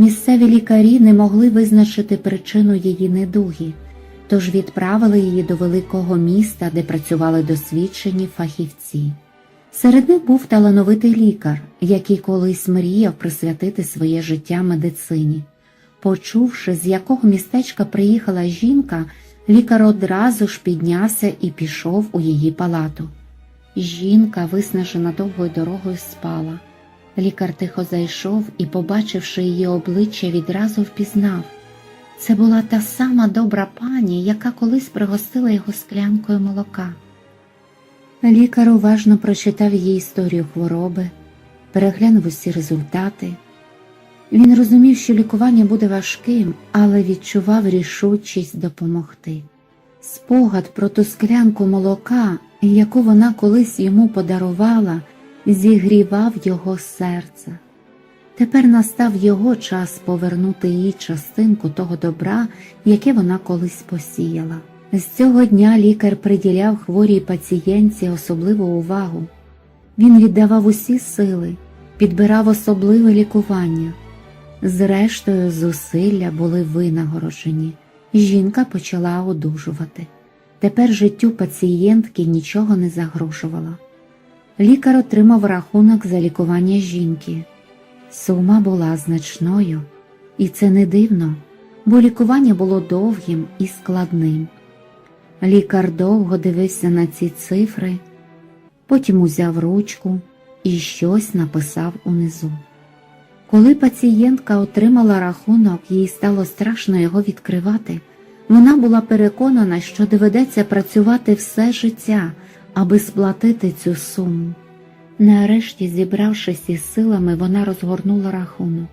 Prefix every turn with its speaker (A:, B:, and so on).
A: Місцеві лікарі не могли визначити причину її недуги, тож відправили її до великого міста, де працювали досвідчені фахівці. Серед них був талановитий лікар, який колись мріяв присвятити своє життя медицині. Почувши, з якого містечка приїхала жінка, лікар одразу ж піднявся і пішов у її палату. Жінка, виснажена довгою дорогою, спала. Лікар тихо зайшов і, побачивши її обличчя, відразу впізнав. Це була та сама добра пані, яка колись пригостила його склянкою молока. Лікар уважно прочитав її історію хвороби, переглянув усі результати. Він розумів, що лікування буде важким, але відчував рішучість допомогти. Спогад про ту склянку молока, яку вона колись йому подарувала, зігрівав його серце. Тепер настав його час повернути їй частинку того добра, яке вона колись посіяла. З цього дня лікар приділяв хворій пацієнтці особливу увагу. Він віддавав усі сили, підбирав особливе лікування. Зрештою, зусилля були винагороджені. Жінка почала одужувати. Тепер життю пацієнтки нічого не загрожувало. Лікар отримав рахунок за лікування жінки. Сума була значною, і це не дивно, бо лікування було довгим і складним. Лікар довго дивився на ці цифри, потім узяв ручку і щось написав унизу. Коли пацієнтка отримала рахунок, їй стало страшно його відкривати. Вона була переконана, що доведеться працювати все життя, аби сплатити цю суму. Нарешті, зібравшись із силами, вона розгорнула рахунок.